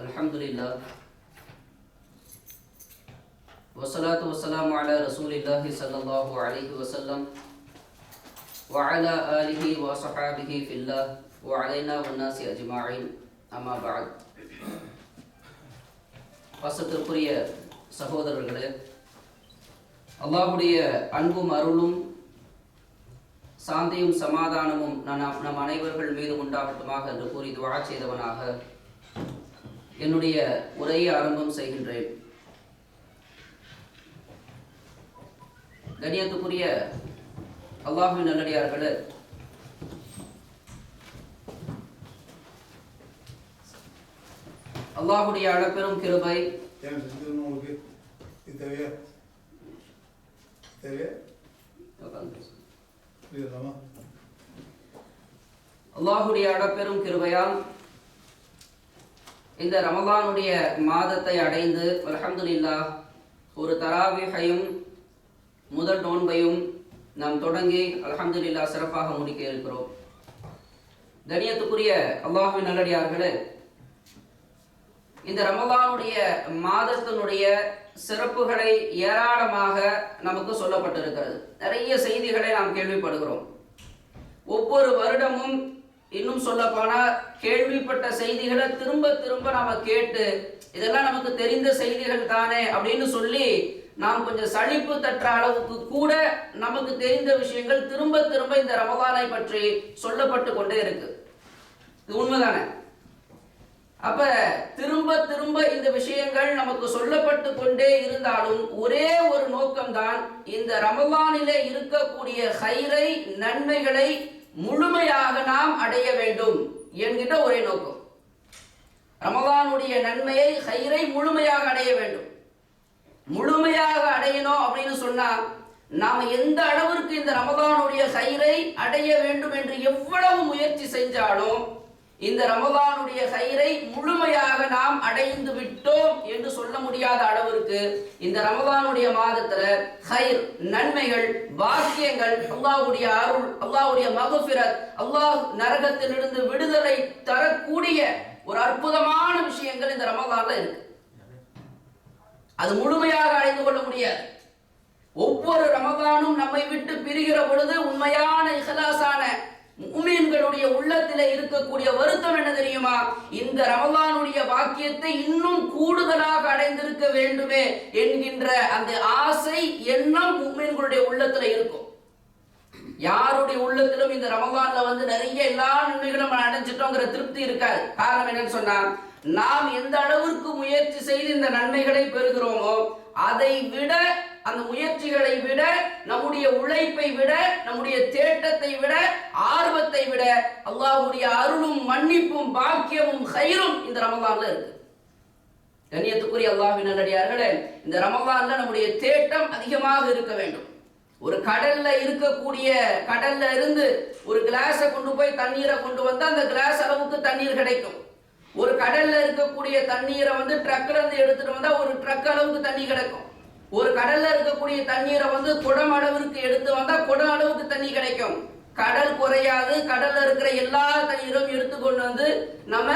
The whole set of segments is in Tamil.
الحمد لله والصلاة والسلام على رسول الله صلى الله عليه وسلم وعلى آله وصحابه في الله وعلينا والناس أجمعين أما بعد வசத்திற்குரிய சகோதரர்களே அல்லாஹுடைய அன்பும் அருளும் சாந்தியும் சமாதானமும் நம் நம் அனைவர்கள் மீது உண்டாகட்டுமாக என்று கூறி துவா செய்தவனாக என்னுடைய உரையை ஆரம்பம் செய்கின்றேன். கண்ணியத்துக்குரிய அல்லாஹுவின் நல்லடியார்களே அல்லாஹுடைய அளப்பெரும் கிருபை அல்லாஹுடைய அளப்பெரும் கிருபையால் இந்த ரமலானுடைய மாதத்தை அடைந்து அலமதுல்லா ஒரு தராவிகையும் முதல் நோன்பையும் நாம் தொடங்கி அலமதுல்லா சிறப்பாக முடிக்க இருக்கிறோம். கணியத்துக்குரிய அல்லாஹின் நல்லடியார்களே இந்த ரமலானுடைய மாதத்தினுடைய சிறப்புகளை ஏராளமாக நமக்கு சொல்லப்பட்டிருக்கிறது. நிறைய செய்திகளை நாம் கேள்விப்படுகிறோம். ஒவ்வொரு வருடமும் இன்னும் சொல்ல போனா கேள்விப்பட்ட செய்திகளை திரும்ப திரும்ப நாம கேட்டு இதெல்லாம் நமக்கு தெரிந்த செய்திகள் தானே அப்படின்னு சொல்லி நாம் கொஞ்சம் சளிப்பு தட்டுற அளவுக்கு கூட நமக்கு தெரிந்த விஷயங்கள் திரும்ப திரும்ப இந்த ரமதானை பற்றி சொல்லப்பட்டு கொண்டே இருக்கு. இது உண்மைதானே? அப்ப திரும்ப திரும்ப இந்த விஷயங்கள் நமக்கு சொல்லப்பட்டு கொண்டே இருந்தாலும் ஒரே ஒரு நோக்கம்தான் இந்த ரமலானிலே இருக்கக்கூடிய ஹைரை நன்மைகளை முழுமையாக நாம் அடைய வேண்டும் என்கின்ற ஒரே நோக்கம். ரமதானுடைய நன்மையை ஹைரை முழுமையாக அடைய வேண்டும். முழுமையாக அடையணும் அப்படின்னு சொன்னா நாம் எந்த அளவிற்கு இந்த ரமதானுடைய ஹைரை அடைய வேண்டும் என்று எவ்வளவு முயற்சி செஞ்சாலும் இந்த ரமதானுடைய கயிறை முழுமையாக நாம் அடைந்து விட்டோம் என்று சொல்ல முடியாத அளவிற்கு இந்த ரமதானுடைய மாதத்துல கயிர் நன்மைகள் பாக்கியங்கள் அல்லாஹ்வுடைய அருள் அல்லாஹ்வுடைய மகஃபிரத் அல்லாஹ் நரகத்திலிருந்து விடுதலை தரக்கூடிய ஒரு அற்புதமான விஷயங்கள் இந்த ரமதான்ல இருக்கு. அது முழுமையாக அடைந்து கொள்ள முடியாது. ஒவ்வொரு ரமதானும் நம்மை விட்டு பிரிகிற பொழுது உண்மையான இஹலாசான முமீன்களுடைய உள்ளத்திலே இருக்கக்கூடிய வருத்தம் என்ன தெரியுமா? இந்த ரமலானுடைய வாக்கியத்தை இன்னும் கூடுதலாக அடைந்திருக்க வேண்டுமே என்கின்ற அந்த ஆசை எண்ணம் முமீன்களுடைய உள்ளத்துல இருக்கும். யாருடைய உள்ளத்திலும் இந்த ரமலான்ல வந்து நிறைய எல்லா நன்மைகளும் நம்ம அடைஞ்சிட்டோங்கிற திருப்தி இருக்காது. காரணம் என்னன்னு சொன்னா நாம் எந்த அளவிற்கு முயற்சி செய்து இந்த நன்மைகளை பெறுகிறோமோ அதை விட அந்த முயற்சிகளை விட நம்முடைய உழைப்பை விட நம்முடைய தேட்டத்தை விட ஆர்வத்தை விட அல்லாஹுடைய அருளும் மன்னிப்பும் பாக்கியமும் கயிறும் இந்த ரமலான்ல இருக்கு. கண்ணியத்துக்குரிய அல்லாஹின் நல்லடியார்களே இந்த ரமலான்ல நம்முடைய தேட்டம் அதிகமாக இருக்க வேண்டும். ஒரு கடல்ல இருக்கக்கூடிய கடல்ல இருந்து ஒரு கிளாஸை கொண்டு போய் தண்ணீரை கொண்டு வந்தா அந்த கிளாஸ் அளவுக்கு தண்ணீர் கிடைக்கும். ஒரு கடல்ல இருக்கக்கூடிய தண்ணீரை வந்து ட்ரக்ல இருந்து எடுத்துட்டு வந்தா ஒரு ட்ரக் அளவுக்கு தண்ணி கிடைக்கும். ஒரு கடல்ல இருக்கக்கூடிய தண்ணீரை வந்து குடம் அளவிற்கு எடுத்து வந்தா குடம் அளவுக்கு தண்ணி கிடைக்கும். கடல் குறையாது கடல்ல இருக்கிற எல்லா தண்ணீரும் எடுத்து கொண்டு வந்து நம்ம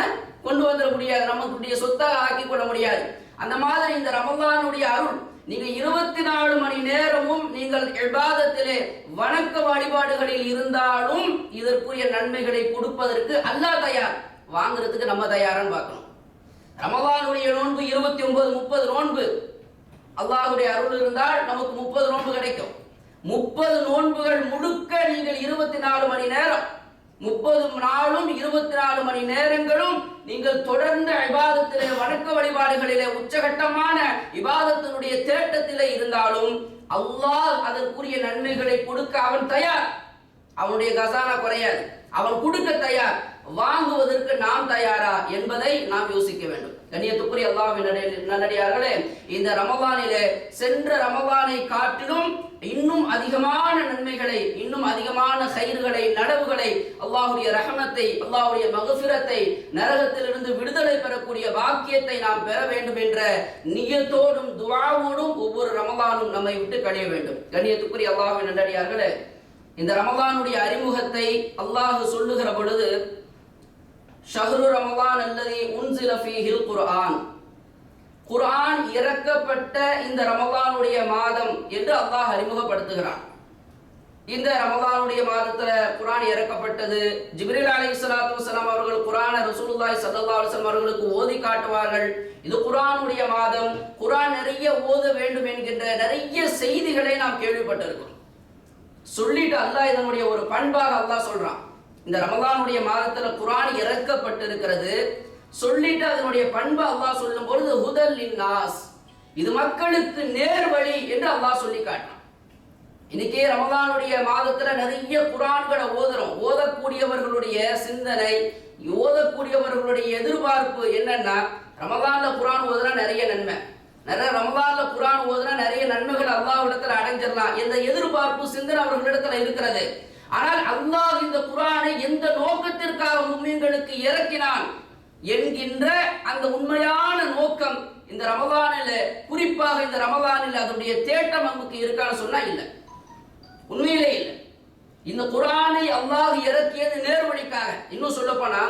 கொண்டு வந்துட முடியாது. நமக்குடைய சொத்தாக ஆக்கி கொள்ள முடியாது. அந்த மாதிரி இந்த ரமதானுடைய அருள் நீங்க இருபத்தி நாலு மணி நேரமும் நீங்கள் இபாதத்திலே வணக்க வழிபாடுகளில் இருந்தாலும் இதற்குரிய நன்மைகளை கொடுப்பதற்கு அல்லாஹ் தயார். வாங்குறதுக்கு நம்ம தயாரான்னு பார்க்கணும். ரமதானுடைய நோன்பு இருபத்தி ஒன்பது முப்பது நோன்பு. அல்லாஹுடைய அருள் இருந்தால் நமக்கு முப்பது நோன்பு கிடைக்கும். முப்பது நோன்புகள் முழுக்க நீங்கள் இருபத்தி நாலு மணி நேரம். முப்பது நாளும் இருபத்தி நாலு மணி நேரங்களும் நீங்கள் தொடர்ந்து இபாதத்திலே வணக்க வழிபாடுகளிலே உச்சகட்டமான இபாதத்தினுடைய தேட்டத்திலே இருந்தாலும் அல்லாஹ் அதற்குரிய நன்மைகளை கொடுக்க அவன் தயார். அவனுடைய கசானா குறையாது. அவன் கொடுக்க தயார். வாங்குவதற்கு நாம் தயாரா என்பதை நாம் யோசிக்க வேண்டும். கண்ணியத்துக்குரிய அல்லாவின் நல்லடியார்களே இந்த ரமவானிலே சென்ற ரமலானை காட்டிலும் இன்னும் அதிகமான நன்மைகளை இன்னும் அதிகமான கயிறுகளை நடவுகளை அல்லாஹுடைய ரஹமத்தை அல்லாஹுடைய மகசுரத்தை நரகத்திலிருந்து விடுதலை பெறக்கூடிய வாக்கியத்தை நாம் பெற வேண்டும் என்ற நியத்தோடும் துவாவோடும் ஒவ்வொரு ரமலானும் நம்மை விட்டு கழிய வேண்டும். கண்ணியத்துக்குரிய அல்லாஹ்வின் நல்லடியார்களே இந்த ரமலானுடைய அறிமுகத்தை அல்லாஹு சொல்லுகிற பொழுது ஷஹ்ரு ரமலான் அல்லதி உன்சில ஃபீஹில் குர்ஆன். குர்ஆன் இறக்கப்பட்ட இந்த ரமலானுடைய மாதம் என்று அல்லாஹ் அறிமுகப்படுத்துகிறான். இந்த ரமலானுடைய மாதத்துல குரான் இறக்கப்பட்டது ஜிப்ரில் அலி சலாத்து வலாம் அவர்கள் குரான ரசூலுல்லாய் சல்லா அலுவலம் அவர்களுக்கு ஓதி காட்டுவார்கள். இது குரானுடைய மாதம். குரான் நிறைய ஓத வேண்டும் என்கின்ற நிறைய செய்திகளை நாம் கேள்விப்பட்டிருக்கிறோம். சொல்லிட்டு அல்லாஹ் இதனுடைய ஒரு பண்பாக அல்லாஹ் சொல்றான். இந்த ரமதானுடைய மாதத்துல குரான் இறக்கப்பட்டிருக்கிறது. சொல்லிட்டு அதனுடைய பண்பு அல்லாஹ் சொல்லும் பொழுது ஹுதல் இன்னாஸ் இது மக்களுக்கு நேர் வழி என்று அல்லாஹ் சொல்லி காட்டினான் இன்னைக்கே ரமதானுடைய மாதத்துல நிறைய குரான்களை ஓதுறோம். ஓதக்கூடியவர்களுடைய சிந்தனை ஓதக்கூடியவர்களுடைய எதிர்பார்ப்பு என்னன்னா ரமதான்ல குரான் ஓதுனா நிறைய நன்மை. நிறைய ரமதான்ல குரான் ஓதுனா நிறைய நன்மைகள் அல்லாஹ்விடத்துல அடைஞ்சிடலாம் என்ற எதிர்பார்ப்பு சிந்தனை அவர்களிடத்துல இருக்கிறது. ஆனால் அல்லாஹ் இந்த குரானை எந்த நோக்கத்திற்காக முஸ்லிம்களுக்கு இறக்கினான் என்கின்ற அந்த உண்மையான நோக்கம் இந்த ரமதானில் குறிப்பாக இந்த ரமதானில் அதனுடைய தேட்டம் நமக்கு இருக்கான்னு சொன்னா இல்லை. உண்மையிலே இல்லை. இந்த குரானை அல்லாஹ் இறக்கியது நேர்வழிக்காக. இன்னும் சொல்ல போனா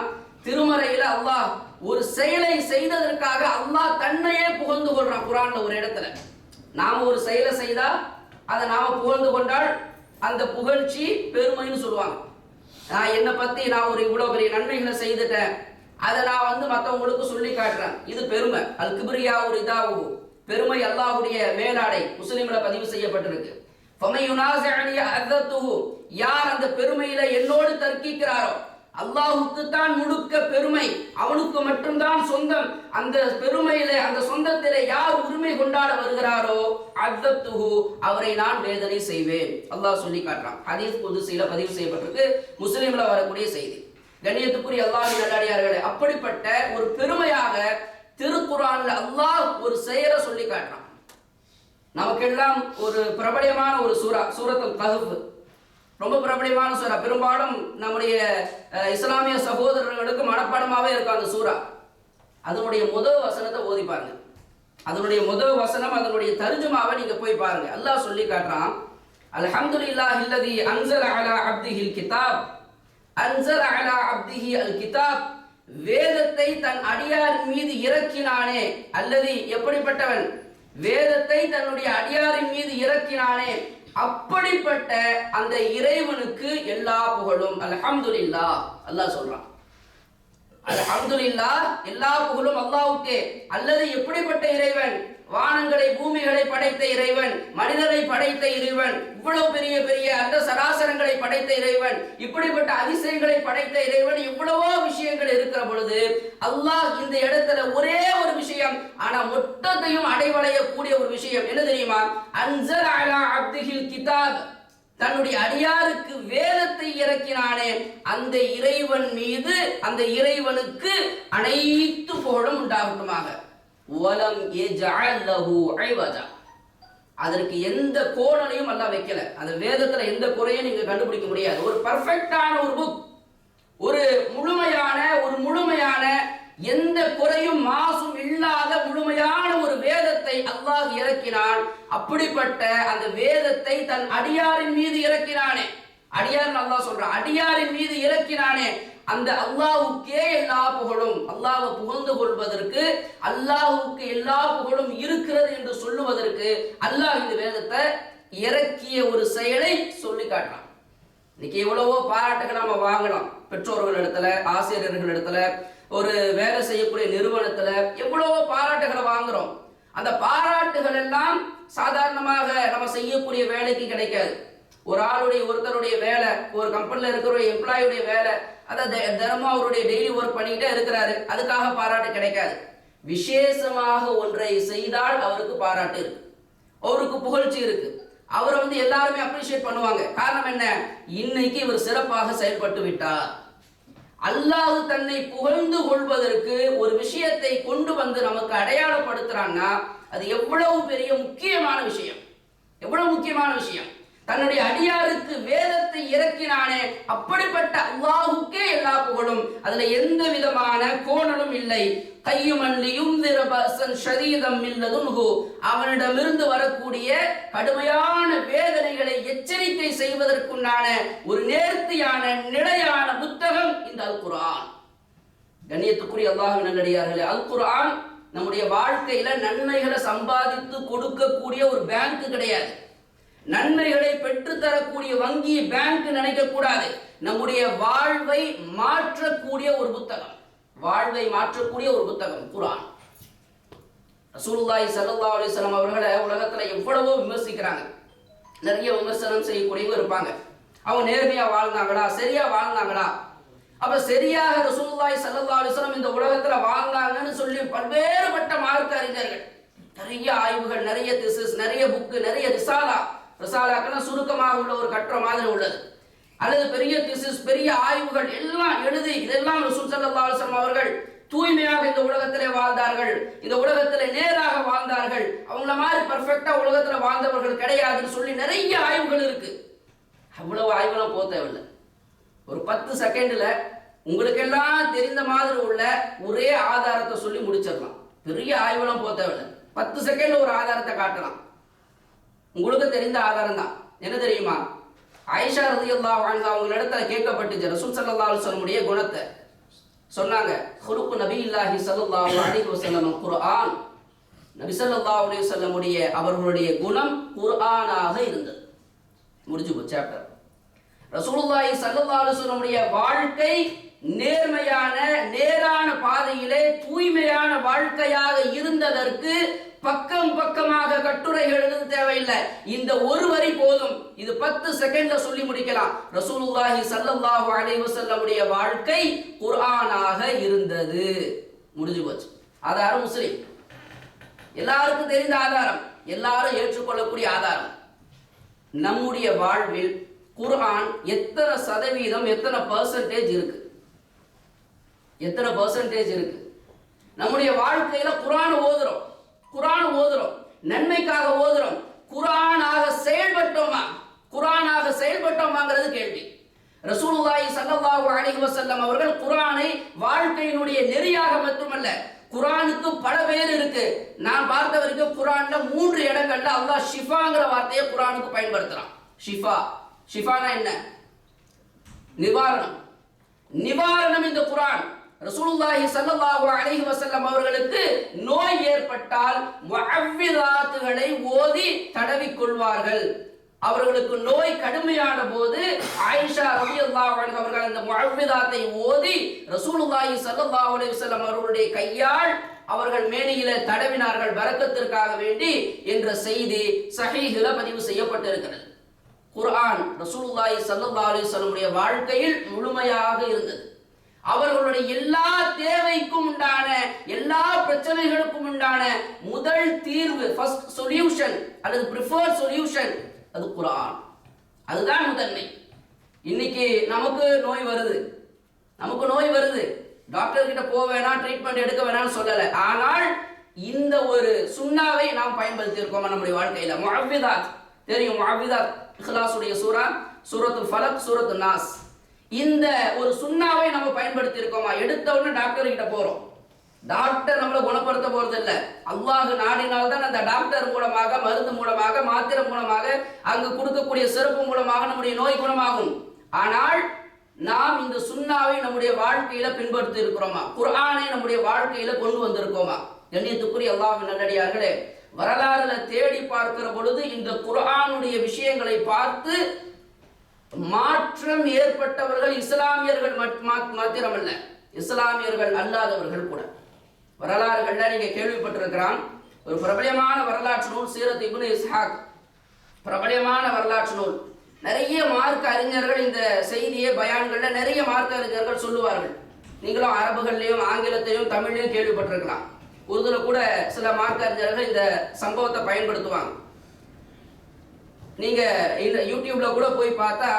திருமறையில அல்லாஹ் ஒரு செயலை செய்ததற்காக அல்லாஹ் தன்னையே புகழ்ந்து கொள்றான் குரான்ல ஒரு இடத்துல. நாம ஒரு செயலை செய்தா அதை நாம புகழ்ந்து கொண்டால் அந்த புகழ்ச்சி பெருமைன்னு சொல்லுவாங்க. நான் என்னை பத்தி நான் ஒரு இவ்வளவு பெரிய நன்மைகளை செய்துட்டேன். அதை நான் வந்து மற்றவங்களுக்கு சொல்லி காட்டுறேன். இது பெருமை. அது கிபிரியா ஒரு இதாகு பெருமை அல்லாஹுடைய மேலாடை முஸ்லீம்ல பதிவு செய்யப்பட்டிருக்கு. ஃபமையுனாசிஅனி யார் அந்த பெருமையில என்னோடு தர்க்கிக்கிறாரோ அல்லாஹுக்கு தான் முழுக்க பெருமை. அவனுக்கு மட்டும்தான் சொந்தம். அந்த பெருமையில அந்த சொந்தத்தில யார் உரிமை கொண்டாட வருகிறாரோ அத்தத்துஹு அவரை நான் வேதனை செய்வேன். அல்லாஹ் சொல்லி காட்டுறான். ஹதீஸ் குதுசில பதிவு செய்யப்பட்டிருக்கு. முஸ்லீம்ல வரக்கூடிய செய்தி. கண்ணியத்துக்குரிய அல்லாஹ் நல்லடியார்களே அப்படிப்பட்ட ஒரு பெருமையாக திருக்குறான்ல அல்லாஹ் ஒரு செயலை சொல்லி காட்டுறான். நமக்கெல்லாம் ஒரு பிரபலமான ஒரு சூரா சூரத்துல் தகுப்பு ரொம்ப பிரபலமான சூரா பெரும்பாலும் நம்முடைய இஸ்லாமிய சகோதரர்களுக்கு மனப்பாடமாகவே இருக்கும் அந்த சூரா அதனுடைய முதல் வசனத்தை ஓதி பாருங்க. அதனுடைய முதல் வசனம் அதனுடைய தருஜமாவை நீங்க போய் பாருங்க. அல்லாஹ் சொல்லி காட்டுறான் அல்ஹம்துலில்லாஹி அல்லதி அன்சல் அலா அப்திஹில் கிதாப் அன்சல் அலா அப்திஹி அல் கிதாப் வேதத்தை தன் அடியாரின் மீது இறக்கினானே. அல்லது எப்படிப்பட்டவன்? வேதத்தை தன்னுடைய அடியாரின் மீது இறக்கினானே. அப்படிப்பட்ட அந்த இறைவனுக்கு எல்லா புகழும். அல்ஹம்துலில்லாஹ். அல்லாஹ் சொல்றான். அல்ஹம்துலில்லாஹ் எல்லா புகழும் அல்லாஹ்வுக்கே. அல்லது எப்படிப்பட்ட இறைவன்? வானங்களை பூமிகளை படைத்த இறைவன் மனிதனை படைத்த இறைவன் இவ்வளவு பெரிய பெரிய அந்த சராசரங்களை படைத்த இறைவன் இப்படிப்பட்ட அதிசயங்களை படைத்த இறைவன் இவ்வளவோ விஷயங்கள் இருக்கிற பொழுது அல்லாஹ் இந்த இடத்துல ஒரே ஒரு விஷயம் ஆனா மொத்தத்தையும் அடைவடையக்கூடிய ஒரு விஷயம். என்ன தெரியுமா? அன்சர் அலா அப்திஹில் கிதாப். தன்னுடைய அடியாருக்கு வேதத்தை இறக்கினானே அந்த இறைவன் மீது அந்த இறைவனுக்கு அனைத்து புகழும் உண்டாகட்டுமாக. வலம் அதற்கு எந்த கோணலையும் அல்லாஹ் வைக்கல. அந்த வேதத்துல எந்த குறையும் நீங்க கண்டுபிடிக்க முடியாது. ஒரு பர்ஃபெக்டான ஒரு புக் ஒரு முழுமையான ஒரு முழுமையான எந்த குறையும் மாசும் இல்லாத முழுமையான ஒரு வேதத்தை அல்லாஹ் இறக்கினான். அப்படிப்பட்ட அந்த வேதத்தை தன் அடியாரின் மீது இறக்கினானே. அடியார் அல்லாஹ் சொல்றான் அடியாரின் மீது இறக்கினானே. அந்த அல்லாஹுக்கே எல்லா புகழும் அல்லாஹை புகழ்ந்து கொள்வதற்கு அல்லாஹுக்கு எல்லா புகழும் இருக்கிறது என்று சொல்லுவதற்கு அல்லாஹ் இந்த வேதத்தை இறக்கிய ஒரு செயலை சொல்லி காட்டுறான். இன்னைக்கு எவ்வளவோ பாராட்டுகள் நம்ம வாங்கலாம். பெற்றோர்கள் இடத்துல ஆசிரியர்கள் இடத்துல ஒரு வேலை செய்யக்கூடிய நிறுவனத்துல எவ்வளவோ பாராட்டுகளை வாங்குறோம். அந்த பாராட்டுகள் எல்லாம் சாதாரணமாக நம்ம செய்யக்கூடிய வேலைக்கு கிடைக்காது. ஒரு ஆளுடைய ஒருத்தருடைய வேலை ஒரு கம்பெனில இருக்கிற ஒரு எம்ப்ளாயுடைய வேலை அதை தினமும் அவருடைய டெய்லி ஒர்க் பண்ணிக்கிட்டே இருக்கிறாரு. அதுக்காக பாராட்டு கிடைக்காது. விசேஷமாக ஒன்றை செய்தால் அவருக்கு பாராட்டு இருக்கு. அவருக்கு புகழ்ச்சி இருக்கு. அவரை வந்து எல்லாருமே அப்ரிஷியேட் பண்ணுவாங்க. காரணம் என்ன? இன்னைக்கு இவர் சிறப்பாக செயல்பட்டு விட்டார். அல்லாஹ் தன்னை புகழ்ந்து கொள்வதற்கு ஒரு விஷயத்தை கொண்டு வந்து நமக்கு அடையாளப்படுத்துறான்னா அது எவ்வளவு பெரிய முக்கியமான விஷயம். எவ்வளவு முக்கியமான விஷயம். தன்னுடைய அடியாருக்கு வேதத்தை இறக்கினானே அப்படிப்பட்ட அல்லாஹுக்கே எல்லா புகழும். அதுல எந்த விதமான கோணலும் இல்லை. கையுமல்லியும் ஷரீதம் இல்லதுன்ஹு அவனிடமிருந்து வரக்கூடிய கடுமையான வேதனைகளை எச்சரிக்கை செய்வதற்குண்டான ஒரு நேர்த்தியான நிலையான புத்தகம் இந்த அல் குரான் கண்ணியத்துக்குரிய அல்லாஹ்வின் நல்லடியார்களே அல் குரான் நம்முடைய வாழ்க்கையில நன்மைகளை சம்பாதித்து கொடுக்கக்கூடிய ஒரு பேங்க் கிடையாது. நன்மைகளை பெற்றுத்தரக்கூடிய வங்கி பேங்க் நினைக்கக்கூடாது. நம்முடைய வாழ்வை மாற்றக்கூடிய ஒரு புத்தகம். வாழ்வை மாற்றக்கூடிய ஒரு புத்தகம் குரான் ரசூலுல்லாஹி சல்லா அலிஸ்லாம் அவர்களை உலகத்துல எவ்வளவோ விமர்சிக்கிறாங்க. நிறைய விமர்சனம் செய்யக்கூடியவங்க இருப்பாங்க. அவங்க நேர்மையா வாழ்ந்தாங்களா சரியா வாழ்ந்தாங்களா? அப்ப சரியாக ரசூலுல்லாஹி சல்லா அலிஸ்லாம் இந்த உலகத்துல வாழ்ந்தாங்கன்னு சொல்லி பல்வேறுபட்ட மார்க்க அறிஞர்கள். நிறைய ஆய்வுகள் நிறைய திசஸ் நிறைய புக்கு நிறைய ரிசாலா ரிசாலாக்கெல்லாம் சுருக்கமாக உள்ள ஒரு கட்டுற மாதிரி உள்ளது. அல்லது பெரிய திசிஸ் பெரிய ஆய்வுகள் எல்லாம் எழுதி இதெல்லாம் ரசூல் ஸல்லல்லாஹு அவர்கள் தூய்மையாக இந்த உலகத்திலே வாழ்ந்தார்கள். இந்த உலகத்திலே நேராக வாழ்ந்தார்கள். அவங்கள மாதிரி பர்ஃபெக்டா உலகத்துல வாழ்ந்தவர்கள் கிடையாதுன்னு சொல்லி நிறைய ஆய்வுகள் இருக்கு. அவ்வளவு ஆய்வுலாம் போக தேவையில்லை. ஒரு பத்து செகண்ட்ல உங்களுக்கெல்லாம் தெரிந்த மாதிரி உள்ள ஒரே ஆதாரத்தை சொல்லி முடிச்சிடலாம். பெரிய ஆய்வெல்லாம் போக தேவையில்லை. பத்து செகண்ட் ஒரு ஆதாரத்தை காட்டலாம். உங்களுக்கு தெரிந்த ஆதாரம் தான் என்ன தெரியுமா? ஆயிஷா அல்லா வாழ்ந்த அவங்க இடத்துல கேட்கப்பட்டுச்சு ரசூல் சல்லா அலுவலமுடைய குணத்தை. சொன்னாங்க குருப்பு நபி இல்லாஹி ஸல்லல்லாஹு அலைஹி வஸல்லம் குர்ஆன். நபி சல்லா அலி வஸல்லமுடைய அவர்களுடைய குணம் குர்ஆனாக இருந்தது. முடிஞ்சு போச்சு சாப்டர் ரசூலுல்லாஹி சல்லா அலுவலமுடைய வாழ்க்கை நேர்மையான நேரான பாதையிலே தூய்மையான வாழ்க்கையாக இருந்ததற்கு பக்கம் பக்கமாக கட்டுரைகள் எழுத தேவையில்லை. இந்த ஒரு வரி போதும். இது பத்து செகண்ட்ல சொல்லி முடிக்கலாம். ரசூலுல்லாஹி சல்லல்லாஹு அலைஹி வஸல்லமுடைய வாழ்க்கை குர்ஆனாக இருந்தது. முடிஞ்சு போச்சு. ஆதாரம் முஸ்லிம். எல்லாருக்கும் தெரிந்த ஆதாரம். எல்லாரும் ஏற்றுக்கொள்ளக்கூடிய ஆதாரம். நம்முடைய வாழ்வில் குர்ஆன் எத்தனை சதவீதம் எத்தனை பர்சன்டேஜ் இருக்கு? எத்தனை பர்சன்டேஜ் இருக்கு? நம்முடைய வாழ்க்கையில குர்ஆன் ஓதுறோம். குரான் ஓதுறோம். நன்மைக்காக ஓதுறோம். குரானாக செயல்பட்டோமா? குரானாக செயல்பட்டோமாங்கிறது கேள்வி. ரசூலுல்லாஹி சல்லல்லாஹு அலைஹி வஸல்லம் அவர்கள் குரானை வாழ்க்கையினுடைய நெறியாக மட்டுமல்ல குரானுக்கு பல பேர் இருக்கு. நான் பார்த்த வரைக்கும் குரான்ல மூன்று இடங்கள்ல அல்லாஹ் ஷிஃபாங்கிற வார்த்தையை குரானுக்கு பயன்படுத்துறான். ஷிஃபா. ஷிஃபானா என்ன? நிவாரணம். நிவாரணம் இந்த குரான். ரசூலுல்லாஹி சல்லல்லாஹு அலைஹி வஸல்லம் அவர்களுக்கு நோய் ஏற்பட்டால் முஅவ்விதாத்துகளை ஓதி தடவி கொள்வார்கள் அவர்களுக்கு நோய் கடுமையான போது ஆயிஷா ரலியல்லாஹு அன்ஹா அவர்கள் அந்த முஅவ்விதாத்தை ஓதி ரசூலுல்லாஹி சல்லல்லாஹு அலைஹி வஸல்லம் அவர்களுடைய கையால் அவர்கள் மேனியில தடவினார்கள் வரக்கத்திற்காக வேண்டி என்ற செய்தி சஹீஹில பதிவு செய்யப்பட்டிருக்கிறது. குர்ஆன் ரசூலுல்லாஹி ஸல்லல்லாஹு அலைஹி வஸல்லம் வாழ்க்கையில் முழுமையாக இருந்தது. அவர்களுடைய எல்லா தேவைக்கும் உண்டான எல்லா பிரச்சனைகளுக்கும் உண்டான முதல் தீர்வு ஃபர்ஸ்ட் சொல்யூஷன் அல்லது ப்ரிஃபர் சொல்யூஷன் அது குரான். அதுதான் முதன்மை. இன்னைக்கு நமக்கு நோய் வருது. நமக்கு நோய் வருது. டாக்டர் கிட்ட போக வேணாம் ட்ரீட்மெண்ட் எடுக்க வேணாம்னு சொல்லலை. ஆனால் இந்த ஒரு சுண்ணாவை நாம் பயன்படுத்தியிருக்கோம் நம்முடைய வாழ்க்கையில? முஹவிதாத் தெரியும் முஹவிதாத் இஹ்லாசுடைய சூரா சூரத்து ஃபலக் சூரத்து நாஸ். இந்த ஒரு சுண்ணாவை நம்ம பயன்படுத்தி இருக்கோமா எடுத்த உடனே டாக்டர் கிட்ட போறோம். டாக்டர் நம்மளை குணப்படுத்த போறது இல்ல. அல்லாஹ் நாடினால் தான் அந்த டாக்டர் மூலமாக மருந்து மூலமாக மாத்திரை மூலமாக அங்கு கொடுக்கக்கூடிய சிறப்பு மூலமாக நம்முடைய நோய் குணமாகும். ஆனால் நாம் இந்த சுண்ணாவை நம்முடைய வாழ்க்கையில பின்படுத்தி இருக்கிறோமா குரானை நம்முடைய வாழ்க்கையில கொண்டு வந்திருக்கோமா? கண்ணியத்துக்குரிய அல்லாஹ் நல்லடியார்களே வரலாறுல தேடி பார்க்கிற பொழுது இந்த குரானுடைய விஷயங்களை பார்த்து மாற்றம் ஏற்பட்டவர்கள் இஸ்லாமியர்கள் மாத்திரமல்ல. இஸ்லாமியர்கள் அல்லாதவர்கள் கூட. வரலாறுகள்ல நீங்க கேள்விப்பட்டிருக்கிறான் ஒரு பிரபலமான வரலாற்று நூல் சீரத் இப்னு இஸ்ஹாக். பிரபலமான வரலாற்று நூல். நிறைய மார்க் அறிஞர்கள் இந்த செய்தியை பயான்கள்ல நிறைய மார்க் அறிஞர்கள் சொல்லுவார்கள். நீங்களும் அரபுகள்லையும் ஆங்கிலத்தையும் தமிழ்லையும் கேள்விப்பட்டிருக்கலாம். உருதுல கூட சில மார்க் அறிஞர்கள் இந்த சம்பவத்தை பயன்படுத்துவாங்க. நீங்க இந்த யூடியூப்ல கூட போய் பார்த்தா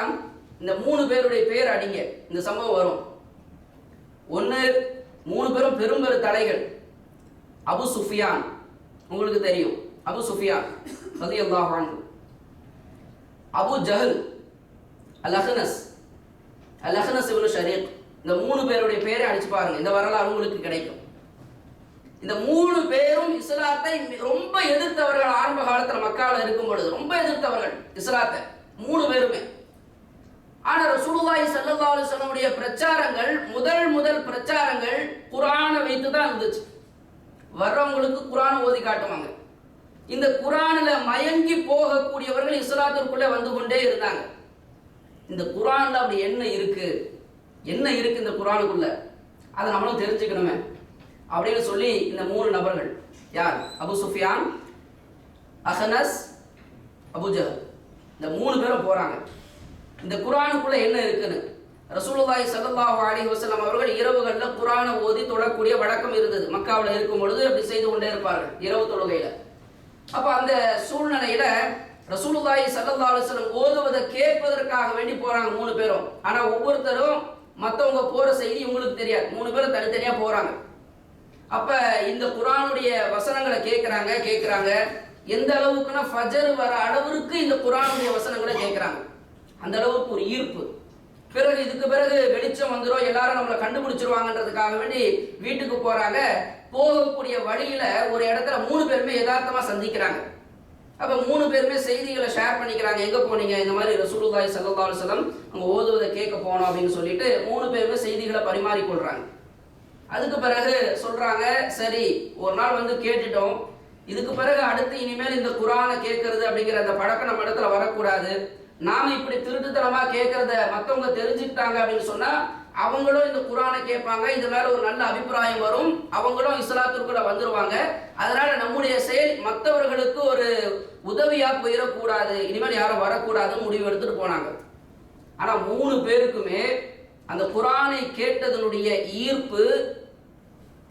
இந்த மூணு பேருடைய பேர் அடிங்க. இந்த சம்பவம் வரும். ஒன்று மூணு பேரும் பெரும் பெரு தலைகள். அபு சுஃபியான். உங்களுக்கு தெரியும். அபு சுஃபியான் ரலியல்லாஹு அபு ஜஹல் அலஹனஸ் அலஹனஸ் இவனு ஷரீக். இந்த மூணு பேருடைய பேரை அடிச்சு பாருங்க. இந்த வரலாறு உங்களுக்கு கிடைக்கும். இந்த மூணு பேரும் இஸ்லாத்தை ரொம்ப எதிர்த்தவர்கள் ஆரம்ப காலத்துல மக்கால இருக்கும் பொழுது ரொம்ப எதிர்த்தவர்கள் இஸ்லாத்தை. மூணு பேருமே. ஆனா ரசூலுல்லாஹி ஸல்லல்லாஹு அலைஹி வஸல்லமுடைய பிரச்சாரங்கள் முதல் முதல் பிரச்சாரங்கள் குரானை வைத்து தான் இருந்துச்சு. வர்றவங்களுக்கு குரான் ஓதி காட்டுவாங்க. இந்த குரானில் மயங்கி போகக்கூடியவர்கள் இஸ்லாத்திற்குள்ளே வந்து கொண்டே இருந்தாங்க. இந்த குரானில் அப்படி என்ன இருக்கு? என்ன இருக்கு இந்த குரானுக்குள்ள? அதை நம்மளும் தெரிஞ்சுக்கணுமே. அப்படின்னு சொல்லி இந்த மூணு நபர்கள் யார்? அபு சுஃபியான் அஹனஸ் அபுஜஹல் இந்த மூணு பேரும் போறாங்க. இந்த குரானுக்குள்ள என்ன இருக்குன்னு? ரசூலுல்லாஹி ஸல்லல்லாஹு அலி வசலம் அவர்கள் இரவுகளில் குரானை ஓதி தொடக்கூடிய வழக்கம் இருந்தது. மக்காவில் இருக்கும் பொழுது அப்படி செய்து கொண்டே இருப்பார்கள் இரவு தொழுகையில. அப்ப அந்த சூழ்நிலையில ரசூலுல்லாஹி ஸல்லல்லாஹு அலைஹி ஓதுவதை கேட்பதற்காக வேண்டி போறாங்க மூணு பேரும். ஆனா ஒவ்வொருத்தரும் மற்றவங்க போற செய்தி உங்களுக்கு தெரியாது. மூணு பேரும் தனித்தனியா போறாங்க. அப்ப இந்த குரானுடைய வசனங்களை கேட்குறாங்க கேட்குறாங்க எந்த அளவுக்குன்னா ஃபஜர் வர அளவிற்கு இந்த குரானுடைய வசனங்களை கேட்குறாங்க அந்த அளவுக்கு ஒரு ஈர்ப்பு. பிறகு இதுக்கு பிறகு வெளிச்சம் வந்துடும் எல்லாரும் நம்மளை கண்டுபிடிச்சிருவாங்கன்றதுக்காக வேண்டி வீட்டுக்கு போறாங்க. போகக்கூடிய வழியில ஒரு இடத்துல மூணு பேருமே யதார்த்தமா சந்திக்கிறாங்க. அப்ப மூணு பேருமே செய்திகளை ஷேர் பண்ணிக்கிறாங்க. எங்க போனீங்க? இந்த மாதிரி ரசூலுல்லாய் ஸல்லல்லாஹு அலைஹி வஸல்லம் அங்க ஓதுவதை கேட்க போனோம் அப்படின்னு சொல்லிட்டு மூணு பேருமே செய்திகளை பரிமாறிக்கொள்றாங்க. அதுக்கு பிறகு சொல்றாங்க சரி ஒரு நாள் வந்து கேட்டுட்டோம். இதுக்கு பிறகு அடுத்து இனிமேல் இந்த குரானை கேட்கறது அப்படிங்கிற அந்த பழக்கம் நம்ம இடத்துல வரக்கூடாது. நாம இப்படி திருட்டுத்தனமா கேட்கறத மத்தவங்க தெரிஞ்சுக்கிட்டாங்க அப்படின்னு சொன்னா அவங்களும் இந்த குரானை கேட்பாங்க. இது மேல ஒரு நல்ல அபிப்பிராயம் வரும். அவங்களும் இஸ்லாத்திற்குள்ள வந்துருவாங்க. அதனால நம்முடைய செயல் மற்றவர்களுக்கு ஒரு உதவியா போயிடக்கூடாது. இனிமேல் யாரும் வரக்கூடாதுன்னு முடிவு எடுத்துட்டு போனாங்க. ஆனா மூணு பேருக்குமே அந்த குரானை கேட்டதனுடைய ஈர்ப்பு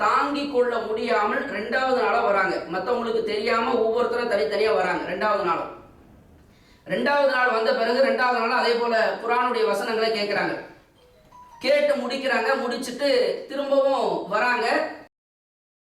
தாங்கி கொள்ள முடியாமல் ரெண்டாவது நாளாக வராங்க. மற்றவங்களுக்கு தெரியாம ஒவ்வொருத்தரும் தனித்தனியாக வராங்க. ரெண்டாவது நாளும் ரெண்டாவது நாள் வந்த பிறகு ரெண்டாவது நாள் அதே போல குரானுடைய வசனங்களை கேட்குறாங்க கேட்டு முடிக்கிறாங்க. முடிச்சுட்டு திரும்பவும் வராங்க.